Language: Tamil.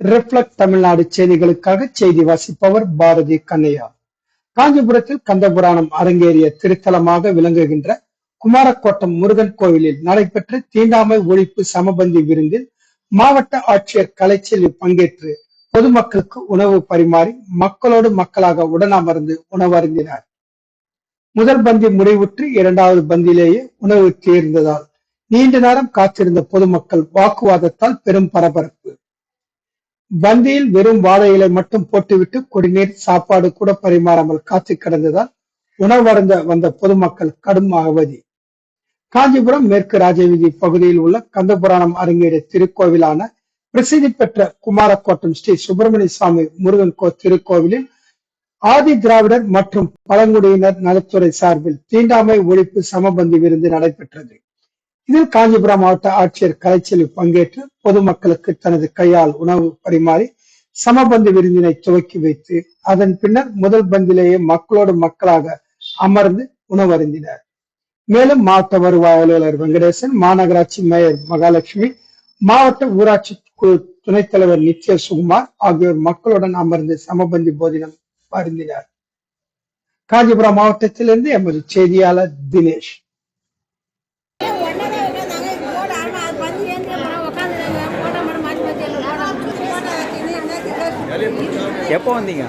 ரிஃப்ளக்ட் தமிழ்நாடு செய்திகளுக்காக செய்தி வாசிப்பவர் பாரதி கண்ணையா. காஞ்சிபுரத்தில் கந்தபுராணம் அரங்கேறிய திருத்தலமாக விளங்குகின்ற குமாரக்கோட்டம் முருகன் கோவிலில் நடைபெற்ற தீண்டாமை ஒழிப்பு சமபந்தி விருந்தில் மாவட்ட ஆட்சியர் கலைச்செல்வி பங்கேற்று பொதுமக்களுக்கு உணவு பரிமாறி மக்களோடு மக்களாக உடனமர்ந்து உணவருந்தினார். முதல் பந்தி முடிவுற்று இரண்டாவது பந்திலேயே உணவு தீர்ந்ததால் நீண்ட நேரம் காத்திருந்த பொதுமக்கள் வாக்குவாதத்தால் பெரும் பரபரப்பு. பந்தியில் வெறும் வாழை இலை மட்டும் போட்டுவிட்டு குடிநீர் சாப்பாடு கூட பரிமாறாமல் காத்து கிடந்ததால் உணவருந்த வந்த பொதுமக்கள் கடும் அவதி. காஞ்சிபுரம் மேற்கு ராஜவீதி பகுதியில் உள்ள கந்தபுராணம் அரங்கேறிய திருக்கோவிலான பிரசித்தி பெற்ற குமாரக்கோட்டம் ஸ்ரீ சுப்பிரமணிய சுவாமி முருகன் கோ திருக்கோவிலில் ஆதி திராவிடர் மற்றும் பழங்குடியினர் நலத்துறை சார்பில் தீண்டாமை ஒழிப்பு சமபந்தி விருந்து நடைபெற்றது. இதில் காஞ்சிபுரம் மாவட்ட ஆட்சியர் கலைச்செல்வி பங்கேற்று பொதுமக்களுக்கு தனது கையால் உணவு பரிமாறி சமபந்தி விருந்தினை துவக்கி வைத்து அதன் பின்னர் முதல் பந்திலேயே மக்களோடு மக்களாக அமர்ந்து உணவருந்தினர். மேலும் மாவட்ட வருவாய் அலுவலர் வெங்கடேசன் மாநகராட்சி மேயர் மகாலட்சுமி மாவட்ட ஊராட்சி குழு துணைத் தலைவர் நித்ய சுகுமார் ஆகியோர் மக்களுடன் அமர்ந்து சமபந்தி போதினம் அருந்தினர் காஞ்சிபுரம் மாவட்டத்திலிருந்து எமது செய்தியாளர் தினேஷ். எப்போ வந்தீங்க?